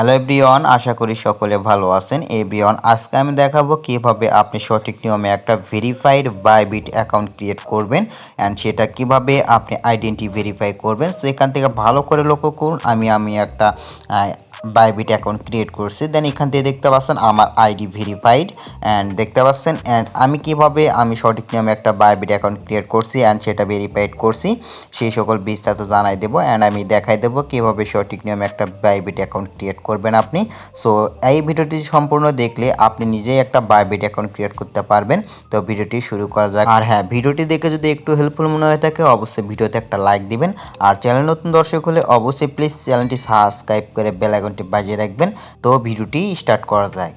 Hello everyone আশা করি সকলে ভালো আছেন। এভরিওয়ান আজকে আমি দেখাবো কীভাবে আপনি সঠিক নিয়মে একটা ভেরিফাইড বাইবিট অ্যাকাউন্ট ক্রিয়েট করবেন অ্যান্ড সেটা কীভাবে আপনি আইডেন্টি ভেরিফাই করবেন। সো এখান থেকে ভালো করে লক্ষ্য করুন। আমি আমি একটা বাইবিট অ্যাকাউন্ট ক্রিয়েট করছি। দেন এখান থেকে দেখতে পাচ্ছেন আমার আইডি ভেরিফাইড অ্যান্ড দেখতে পাচ্ছেন অ্যান্ড আমি কীভাবে আমি সঠিক নিয়মে একটা বাইবিট অ্যাকাউন্ট ক্রিয়েট করছি অ্যান্ড সেটা ভেরিফাইড করছি, সেই সকল বিস্তারিত জানাই দেবো অ্যান্ড আমি দেখাই দেবো কীভাবে সঠিক নিয়মে একটা বাইবিট অ্যাকাউন্ট ক্রিয়েট করবেন আপনি। সো এই ভিডিওটি সম্পূর্ণ দেখলে আপনি নিজেই একটা বাইবিট অ্যাকাউন্ট ক্রিয়েট করতে পারবেন। তো ভিডিওটি শুরু করা যাক। আর হ্যাঁ ভিডিওটি দেখে যদি একটু হেল্পফুল মনে হয়ে থাকে, অবশ্যই ভিডিওতে একটা লাইক দিবেন। আর চ্যানেল নতুন দর্শক হলে অবশ্যই প্লিজ চ্যানেলটি সাবস্ক্রাইব করে বেল আইকনটি বাজিয়ে রাখবেন, তো ভিডিওটি স্টার্ট করা যায়।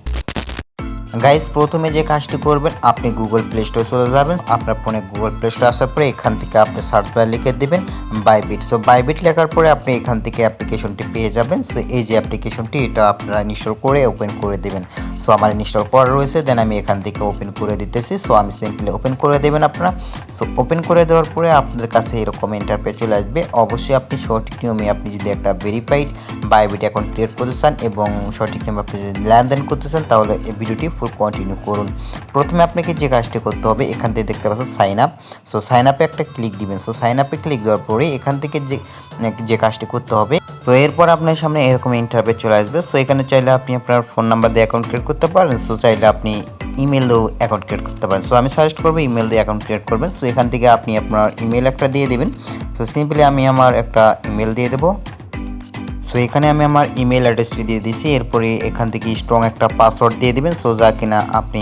গাইস, প্রথমে যে কাজটি করবেন, আপনি গুগল প্লে স্টোরে চলে যাবেন। আপনার ফোনে গুগল প্লে স্টোর আসার পরে এখান থেকে আপনি সার্চ বার লিখে দেবেন বাইবিট সো বাইবিট লেখার পরে আপনি এখান থেকে অ্যাপ্লিকেশনটি পেয়ে যাবেন। সো এই যে অ্যাপ্লিকেশনটি এটা আপনারা ইনস্টল করে ওপেন করে দেবেন। সো আমার ইনস্টল করা রয়েছে দেন আমি এখান থেকে ওপেন করে দিতেছি। সো আমি সিম্পলি ওপেন করে দেবেন আপনারা। সো ওপেন করে দেওয়ার পরে আপনাদের কাছে এরকম ইন্টারপেজ চলে আসবে। অবশ্যই আপনি সঠিক নিয়মে আপনি যদি একটা ভেরিফাইড বাইবিট অ্যাকাউন্ট ক্রিয়েট করতে চান এবং সঠিক নিয়মে আপনি যদি লেনদেন করতে চান, তাহলে এই ভিডিওটি ফুল কন্টিনিউ করুন। প্রথমে আপনাকে যে কাজটি করতে হবে, এখান থেকে দেখতে পাচ্ছেন সাইন আপ সো সাইন আপে একটা ক্লিক দিবেন। সো সাইন আপে ক্লিক দেওয়ার পরে এখান থেকে যে যে কাজটি করতে হবে। সো এরপর আপনার সামনে এরকম ইন্টারভেট চলে আসবে। সো এখানে চাইলে আপনি আপনার ফোন নাম্বার দিয়ে অ্যাকাউন্ট ক্রিয়েট করতে পারেন। সো চাইলে আপনি ইমেল দিয়েও অ্যাকাউন্ট ক্রিয়েট করতে পারেন। সো আমি সাজেস্ট করব ইমেল দিয়ে অ্যাকাউন্ট ক্রিয়েট করবেন। সো এখান থেকে আপনি আপনার ইমেল একটা দিয়ে দেবেন। সো সিম্পলি আমি আমার একটা ইমেল দিয়ে দেবো। সো এখানে আমি আমার ইমেল অ্যাড্রেসটি দিয়ে দিছি। এরপরে এখান থেকে স্ট্রং একটা পাসওয়ার্ড দিয়ে দেবেন। সো যা কিনা আপনি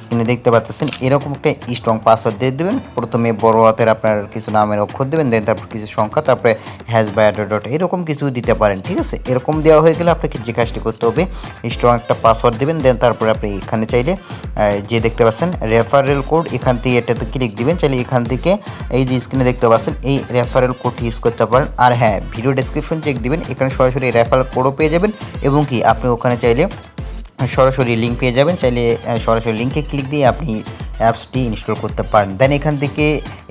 স্ক্রিনে দেখতে পাচ্ছেন এরকম একটা স্ট্রং পাসওয়ার্ড দিয়ে দেবেন। প্রথমে বড় হাতের আপনার কিছু নামের অক্ষর দেবেন দেন তারপর কিছু সংখ্যা, তারপরে হ্যাশ বাই ডট এরকম কিছু দিতে পারেন, ঠিক আছে? এরকম দেওয়া হয়ে গেলে আপনাকে যে কাজটি করতে হবে স্ট্রং একটা পাসওয়ার্ড দেবেন দেন তারপরে আপনি এখানে চাইলে যে দেখতে পাচ্ছেন রেফারেল কোড এখান থেকে এটাতে ক্লিক দিবেন, চাইলে এখান থেকে এই যে স্ক্রিনে দেখতে পাচ্ছেন, এই রেফারেল কোডটি ইউজ করতে পারেন। আর হ্যাঁ ভিডিও ডেসক্রিপশন চেক দিবেন, এখানে সরাসরি রেফারেল কোডও পেয়ে যাবেন, এবং কি, আপনি ওখানে চাইলে সরাসরি লিঙ্ক পেয়ে যাবেন। চাইলে সরাসরি লিঙ্কে ক্লিক দিয়ে আপনি অ্যাপসটি ইনস্টল করতে পারেন। দেন এখান থেকে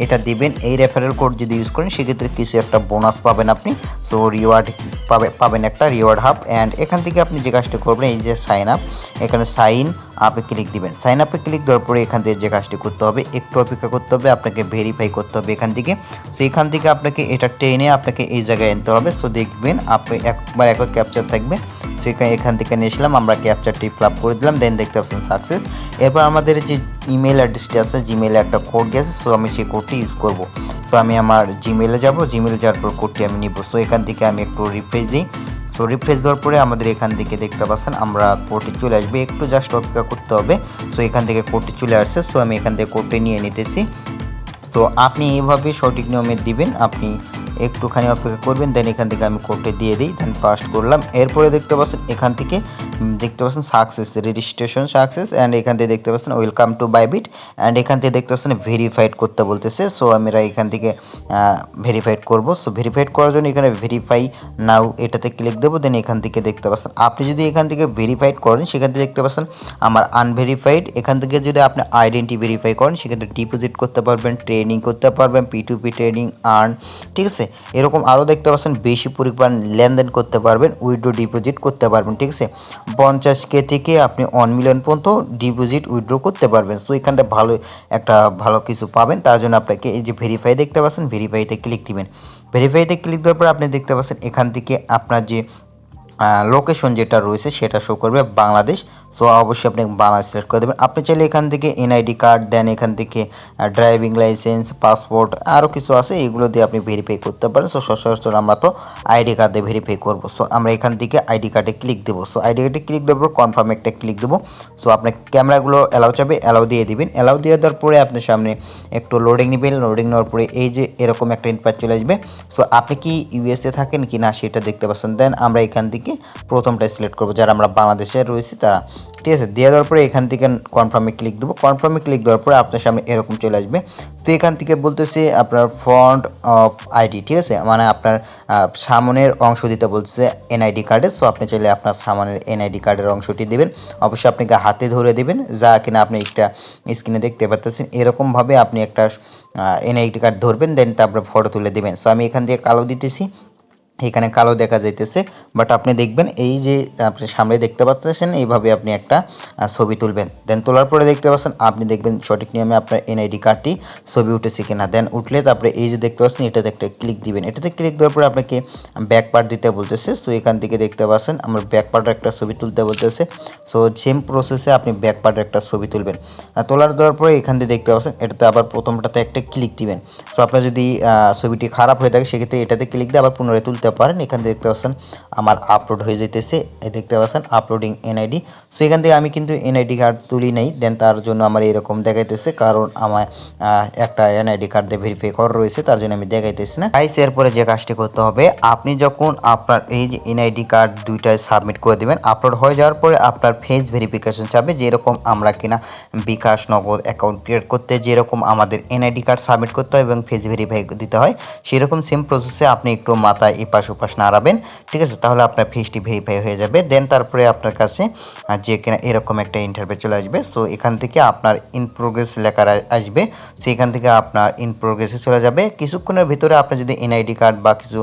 এটা দিবেন। এই রেফারেল কোড যদি ইউজ করেন, সেক্ষেত্রে কিছু একটা বোনাস পাবেন আপনি। সো রিওয়ার্ড পাবে পাবেন একটা রিওয়ার্ড হাব অ্যান্ড এখান থেকে আপনি যে কাজটি করবেন, এই যে সাইন আপ এখানে সাইন আপে ক্লিক দিবেন। সাইন আপে ক্লিক দেওয়ার পরে এখান থেকে যে কাজটি করতে হবে, একটু অপেক্ষা করতে হবে, আপনাকে ভেরিফাই করতে হবে এখান থেকে। সো এখান থেকে আপনাকে এটা টেনে আপনাকে এই জায়গায় আনতে হবে। সো দেখবেন আপনি একবার একবার ক্যাপচার থাকবে। সো এখান থেকে নিয়েছিলাম আমরা ক্যাপচারটি ফিল আপ করে দিলাম দেন দেখতে পাচ্ছেন সাকসেস এরপর আমাদের যে ইমেল অ্যাড্রেসটি আছে জিমেলে একটা কোড গেছে সো আমি সেই কোডটি ইউজ করব। সো আমি আমার জিমেলে যাব জিমেলে যাওয়ার পর কোডটি আমি নিব। সো এখান থেকে আমি একটু রিফ্রেশ দিই। সো রিফ্রেশ দেওয়ার পরে আমাদের এখান থেকে দেখতে পাচ্ছেন, আমরা কোডটি চলে আসবে। একটু জাস্ট অপেক্ষা করতে হবে। সো এখান থেকে কোডটি চলে আসছে। সো আমি এখান থেকে কোডটি নিয়ে নিতেছি। তো আপনি এইভাবে সঠিক নিয়মে দিবেন, আপনি একটুখানি অপেক্ষা করবেন দেন এখান থেকে আমি কোডটি দিয়ে দিই দেন পাস্ট করলাম। এরপরে দেখতে পাচ্ছেন, এখান থেকে দেখতে পাচ্ছেন সাকসেস রেজিস্ট্রেশন সাকসেস অ্যান্ড এখান থেকে দেখতে পাচ্ছেন ওয়েলকাম টু বাইবিট অ্যান্ড এখান থেকে দেখতে পাচ্ছেন ভেরিফাইড করতে বলতেছে। সো আমরা এখান থেকে ভেরিফাইড করব। সো ভেরিফাইড করার জন্য এখানে ভেরিফাই নাও এটাতে ক্লিক দেবো। দেন এখান থেকে দেখতে পাচ্ছেন, আপনি যদি এখান থেকে ভেরিফাইড করেন, সেখান থেকে দেখতে পাচ্ছেন আমার আনভেরিফাইড এখান থেকে যদি আপনি আইডেন্টি ভেরিফাই করেন সেক্ষেত্রে ডিপোজিট করতে পারবেন ট্রেনিং করতে পারবেন P to P training earn ঠিক আছে? এরকম আরও দেখতে পাচ্ছেন বেশি পরিমাণ লেনদেন করতে পারবেন উইড্রো ডিপোজিট করতে পারবেন, ঠিক আছে? পঞ্চাশ কে থেকে আপনি ওয়ান মিলিয়ন পর্যন্ত ডিপোজিট উইড্রো করতে পারবেন। সো এখান থেকে ভালো একটা ভালো কিছু পাবেন। তার জন্য আপনাকে এই যে ভেরিফাই দেখতে পাচ্ছেন ভেরিফাইতে ক্লিক দিবেন। ভেরিফাইতে ক্লিক দেওয়ার পর আপনি দেখতে পাচ্ছেন, এখান থেকে আপনার যে লোকেশন যেটা রয়েছে সেটা শো করবে বাংলাদেশ সো অবশ্যই আপনি বাংলাদেশ সিলেক্ট করে দেবেন। আপনি চাইলে এখান থেকে এনআইডি কার্ড দেন এখান থেকে ড্রাইভিং লাইসেন্স পাসপোর্ট আরও কিছু আছে, এগুলো দিয়ে আপনি ভেরিফাই করতে পারেন। সো সচরাচর আমরা তো আইডি কার্ড ভেরিফাই করব। সো আমরা এখান থেকে আইডি কার্ডে ক্লিক দেবো। সো আইডি কার্ডে ক্লিক দেওয়ার পর কনফার্ম একটা ক্লিক দেবো। সো আপনার ক্যামেরাগুলো অ্যালাউ চাবে অ্যালাউ দিয়ে দিবেন। অ্যালাউ দিয়ে দেওয়ার পরে আপনার সামনে একটু লোডিং নেবেন। লোডিং নেওয়ার পরে এই যে এরকম একটা ইনপার চলে আসবে। সো আপনি কি ইউএসএ থাকেন কি না সেটা দেখতে পাচ্ছেন। দেন আমরা এখান থেকে প্রথমটা সিলেক্ট করব। যারা আমরা বাংলাদেশে রয়েছি তারা। ঠিক আছে? দিয়ে দেওয়ার পরে এখান থেকে কনফার্মে ক্লিক দেবো। কনফার্মে ক্লিক দেওয়ার পরে আপনার সামনে এরকম চলে আসবে। তো এখান থেকে বলতেছে আপনার ফ্রন্ট অফ আইডি ঠিক আছে? মানে আপনার সামনের অংশ দিতে বলছে এনআইডি কার্ডের সো আপনি চাইলে আপনার সামনের এনআইডি কার্ডের অংশটি দেবেন। অবশ্যই আপনাকে হাতে ধরে দেবেন, যা কিনা আপনি একটা স্ক্রিনে দেখতে পাচ্ছেন এরকমভাবে আপনি একটা এনআইডি কার্ড ধরবেন দেন তারপরে ফটো তুলে দেবেন। সো আমি এখান থেকে কালো দিতেছি। এখানে কালো দেখা যাইতেছে বাট আপনি দেখবেন এই যে আপনি সামনে দেখতে পাচ্ছেন, এইভাবে আপনি একটা ছবি তুলবেন। দেন তোলার পরে দেখতে পাচ্ছেন, আপনি দেখবেন সঠিক নিয়মে আপনার এনআইডি কার্ডটি ছবি উঠেছে কিনা। দেন উঠলে তারপরে এই যে দেখতে পাচ্ছেন, এটাতে একটা ক্লিক দিবেন। এটাতে ক্লিক দেওয়ার পরে আপনাকে ব্যাক পার্ট দিতে বলতেছে। সো এখান থেকে দেখতে পাচ্ছেন, আমার ব্যাক পার্টের একটা ছবি তুলতে বলতেছে। সো সেম প্রসেসে আপনি ব্যাক পার্টের একটা ছবি তুলবেন। তোলার দেওয়ার পরে এখান থেকে দেখতে পাচ্ছেন, এটাতে আবার প্রথমটাতে একটা ক্লিক দিবেন। সো আপনার যদি ছবিটি খারাপ হয়ে থাকে, সেক্ষেত্রে এটাতে ক্লিক দিয়ে আবার পুনরায় তুলতে পারেন। এখান থেকে দেখতে পাচ্ছেন আমার আপলোড হয়ে যেতেছে দেখতে পাচ্ছেন আপলোডিং এনআইডি সো এখান থেকে আমি কিন্তু এনআইডি কার্ড তুলি নাই। দেন তার জন্য আমার এরকম দেখাইতেছে। কারণ আমার একটা এনআইডি কার্ড দিয়ে ভেরিফাই করা রয়েছে। তার জন্য আমি দেখাইতেছি না। গাইস এরপরে যে কাজটি করতে হবে, আপনি যখন আপনার এই যে এনআইডি কার্ড দুইটায় সাবমিট করে দেবেন আপলোড হয়ে যাওয়ার পরে আপনার ফেস ভেরিফিকেশন চাবে যেরকম আমরা কিনা বিকাশ নগদ অ্যাকাউন্ট ক্রিয়েট করতে যেরকম আমাদের এনআইডি কার্ড সাবমিট করতে হয় এবং ফেস ভেরিফাই দিতে হয়, সেরকম সেম প্রসেসে আপনি একটু মাথায় এপাশ ওপাশ নাড়াবেন, ঠিক আছে? তাহলে আপনার ফিসটি ভেরিফাই হয়ে যাবে। দেন তারপরে আপনার কাছে যে কিনা এরকম একটা ইন্টারভিউ চলে আসবে। সো এখান থেকে আপনার ইন প্রোগ্রেস লেখা আসবে। সো এখান থেকে আপনার ইন প্রোগ্রেসে চলে যাবে। কিছুক্ষণের ভিতরে আপনি যদি এনআইডি কার্ড বা কিছু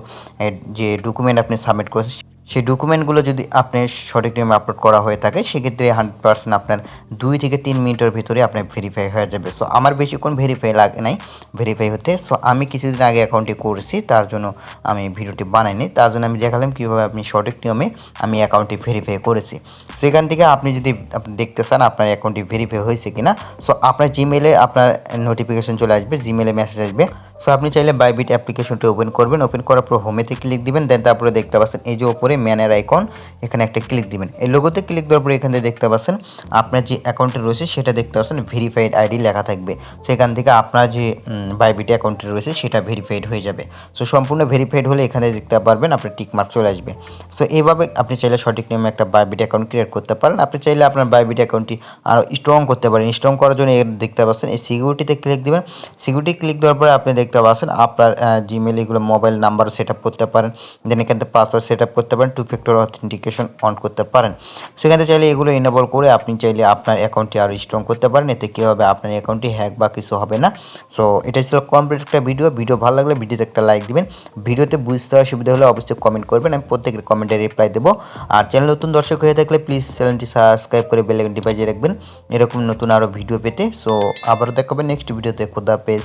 যে ডকুমেন্ট আপনি সাবমিট করেছেন সেই ডকুমেন্টগুলো যদি আপনি সঠিক নিয়মে আপলোড করা হয়ে থাকে, সেক্ষেত্রে হান্ড্রেড পার্সেন্ট আপনার দুই থেকে তিন মিনিটের ভিতরে আপনার ভেরিফাই হয়ে যাবে। সো আমার বেশিক্ষণ ভেরিফাই লাগে নাই। ভেরিফাই হতে সো আমি কিছুদিন আগে অ্যাকাউন্টটি করছি, তার জন্য আমি ভিডিওটি বানাইনি তার জন্য আমি দেখালাম কীভাবে আপনি সঠিক নিয়মে আমি অ্যাকাউন্টটি ভেরিফাই করেছি। সো এখান থেকে আপনি যদি আপনি দেখতে চান আপনার অ্যাকাউন্টটি ভেরিফাই হয়েছে কিনা সো আপনার জিমেলে আপনার নোটিফিকেশন চলে আসবে জিমেলে মেসেজ আসবে। সো আপনি চাইলে বাইবিট অ্যাপ্লিকেশনটি ওপেন করবেন। ওপেন করার পর হোমেতে ক্লিক দিবেন দেন তারপরে দেখতে পাচ্ছেন এই যে ওপরে ম্যানের আইকন এখানে একটা ক্লিক দিবেন। এই লোগোতে ক্লিক দেওয়ার পরে এখানে দেখতে পাচ্ছেন আপনার যে অ্যাকাউন্টে রয়েছে, সেটা দেখতে পাচ্ছেন ভেরিফাইড আইডি লেখা থাকবে। সেখান থেকে আপনার যে বাইবিট অ্যাকাউন্টে রয়েছে, সেটা ভেরিফাইড হয়ে যাবে। সো সম্পূর্ণ ভেরিফাইড হলে এখানে দেখতে পারবেন আপনার টিক মার্ক চলে আসবে। সো এইভাবে আপনি চাইলে সঠিক নিয়মে একটা বাইবিট অ্যাকাউন্ট ক্রিয়েট করতে পারেন। আপনি চাইলে আপনার বাইবিট অ্যাকাউন্টটি আরও স্ট্রং করতে পারেন। স্ট্রং করার জন্য এর দেখতে পাচ্ছেন এই সিকিউরিটিতে ক্লিক দিবেন। সিকিউরিটি ক্লিক দেওয়ার পরে আপনি দেখতে পাচ্ছেন। আপনার জিমেল এগুলো মোবাইল নাম্বার সেট করতে পারেন। দেন এখান থেকে পাসওয়ার্ড সেট করতে পারেন। টু ফ্যাক্টর অথেন্টিকেশন অন করতে পারেন। সেখান চাইলে এগুলো ইনেবল করে আপনি চাইলে আপনার অ্যাকাউন্টটি আরও স্ট্রং করতে পারেন। এতে কী হবে? আপনার অ্যাকাউন্টটি হ্যাক বা কিছু হবে না। সো এটাই ছিল কমপ্লিট একটা ভিডিও ভিডিও ভালো লাগলে ভিডিওতে একটা লাইক দিবেন। ভিডিওতে বুঝতে অসুবিধা হলে অবশ্যই কমেন্ট করবেন। আমি প্রত্যেকের কমেন্টে রিপ্লাই দেবো। আর চ্যানেল নতুন দর্শক হয়ে থাকলে প্লিজ চ্যানেলটি সাবস্ক্রাইব করে বেল আইকনটি বাজিয়ে রাখবেন। এরকম নতুন আরও ভিডিও পেতে। সো আবারও দেখাবেন নেক্সট ভিডিওতে খোদা পেজ